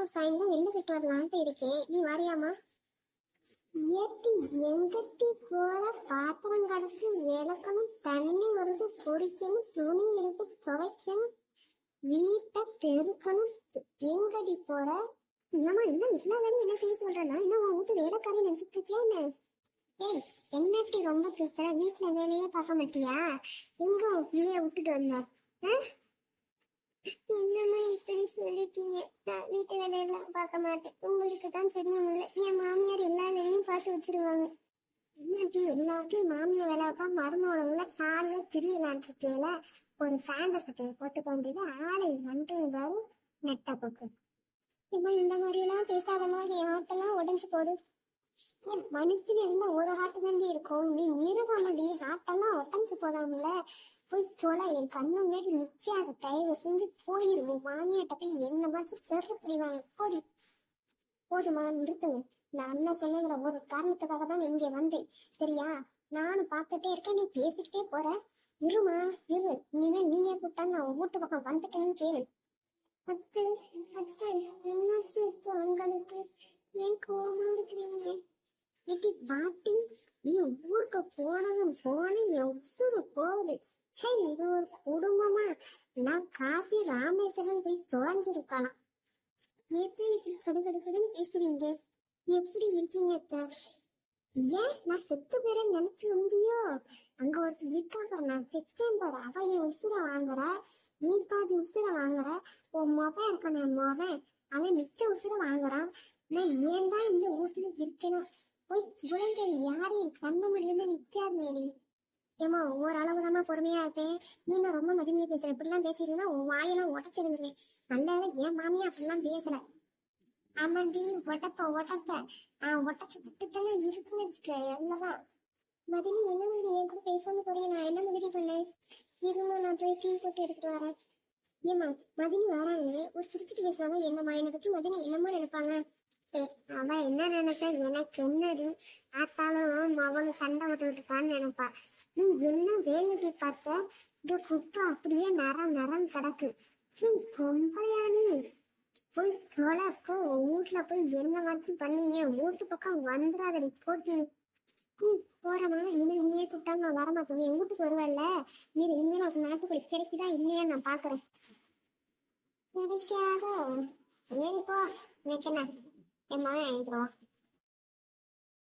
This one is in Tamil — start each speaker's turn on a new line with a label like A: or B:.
A: நான் சாயந்தரம் வெளில போயிட்டு வரலான்ட்டு இருக்கேன். நீ வரியாமா ஏத்தி எங்கத்தி போற பாத்திரம் கடத்து விளக்கணும் தண்ணி வருது குடிக்கணும் துணி இருக்கு துவைக்கணும் வீட்டை பெருக்கணும் எங்கடி போற? ஏமா இன்னும் எல்லா என்ன செய்ய சொல்றேன்னா இன்னும் உன் வீட்டு வேலைக்காரி நினைச்சிட்டு இருக்கியா என்ன? ஏய் என்னட்டி ரொம்ப பேசுற? வீட்டுல வேலையே பார்க்க மாட்டியா? எங்க உன் பிள்ளைய விட்டுட்டு வந்த? ஆ? என்னம்மா இப்படி சொல்லிட்டீங்க? நான் வீட்டு வேலையெல்லாம் பார்க்க மாட்டேன். உங்களுக்கு தான் தெரியும்ல. என் மாமியார் எல்லா வேலையும் பார்த்து வச்சிருவாங்க. என்னடி எல்லாத்தையும் மாமியார் வேலை வைப்பா மருமகள சாலியா திரியலான் இருக்கேல ஒரு ஃபேண்ட சட்டையை போட்டு போக ஆடை வண்டையும் பாரு நெட்ட போக்கு. இப்போ இந்த மாதிரி எல்லாம் பேசாதமா என் ஆட்டெல்லாம் உடைஞ்சு போகுது. ஏன் மனுஷன் இருந்தா ஒரு ஹார்ட் தாண்டி இருக்கும். நீ மிருகமடி ஹார்ட்டெல்லாம் உடஞ்சு போதாம்ல போய் தொலை என் கண்ணு முன்னாடி நிக்காத தயவு செஞ்சு போயிருவோம் மாமியாட்ட போய் என்ன மாதிரி செரு பிடிவாங்க போடி. போதுமா நிறுத்துங்க. நான் அண்ணன் சொன்னங்கிற ஒரு காரணத்துக்காக தான் இங்க வந்தேன். சரியா? நானும் பார்த்துட்டே இருக்கேன் நீ பேசிக்கிட்டே போற. இருமா இரு. நீயே நீயே கூப்பிட்டா நான் உன் வீட்டு பக்கம் வந்துட்டேன்னு கேளு. அத்து அத்து என்னாச்சு? இப்போ உங்களுக்கு ஏன் கோபமா இருக்கிறீங்க? பாட்டி நீ ஊருக்கு போனதும் போனேன் என் உசுறு போகுது. சே இது ஒரு குடும்பமா? நான் காசி ராமேஸ்வரம் போய் தொலைஞ்சிருக்கானா? எது இப்படி கடுகடுகடுன்னு பேசுறீங்க. எப்படி இருக்கீங்க அத்தை? ஏன்? நான் செத்து பேரன்னு நினைச்சு வந்தியோ? அங்க ஒருத்தர் இருக்கா பாரு நான் பெற்றேன் பாரு. அவ என் உசுர வாங்குற. நீ பாதி உசுர வாங்குற. உன் மொபைல் இருக்கான் என் மொபைல் அவன் மிச்ச உசுர வாங்குறான். நான் ஏன் தான் இந்த வீட்டுல இருக்கணும்? போய் சுழங்கடி யாரும் என் கண்ணு முடியுமே நிக்காது நீ. ஏமா ஓரளவு தான் பொறுமையா இருப்பேன். நீ நான் ரொம்ப மதிமையா பேசுற. இப்படிலாம் பேசிருந்தா உன் வாயெல்லாம் உடச்சிருந்துருவேன். நல்ல வேளை என் மாமியா அப்படிலாம் பேசல. ஆமாண்டி ஒட்டப்ப ஒட்டப்ப ஆஹ் ஒட்டச்சு விட்டுத்தானே இருக்குன்னு வச்சுக்க எவ்வளவுதான் மதினி என்ன மாதிரி என் கூட பேசாம போறீங்க நான் என்ன மாதிரி பண்ணேன்? இருமா நான் போய் டீ போட்டு எடுத்துட்டு வரேன். ஏமா மதினி வராங்க. ஒரு சிரிச்சிட்டு பேசுவாங்க என்னம்மா என்னை பத்தி மதினி என்னமா நினைப்பாங்க. அவ என்ன நினைச்சா எனக்கு என்னடி ஆத்தாலும் மவனும் சண்டை விட்டுக்கிட்டு இருக்கான்னு நினைப்பா. நீ என்ன வேலைக்கு பார்த்த? இந்த குப்பை அப்படியே நரம் நரம் கிடக்கு. சீ பொம்பளையா நீ. போய் தொலை போ. வீட்டுல போய் என்ன வச்சு பண்ணுவீங்க? வீட்டு பக்கம் வந்துடாதடி போட்டி. போறமா இனிமே நீயே கூப்பிட்டாங்க போய்? என் வீட்டுக்கு வருவல்ல இரு இனிமே உனக்கு நாட்டுக்குள்ள கிடைக்குதா இல்லையா நான் பாக்குறேன். கிடைக்காத. ஏறிப்போ போ. immer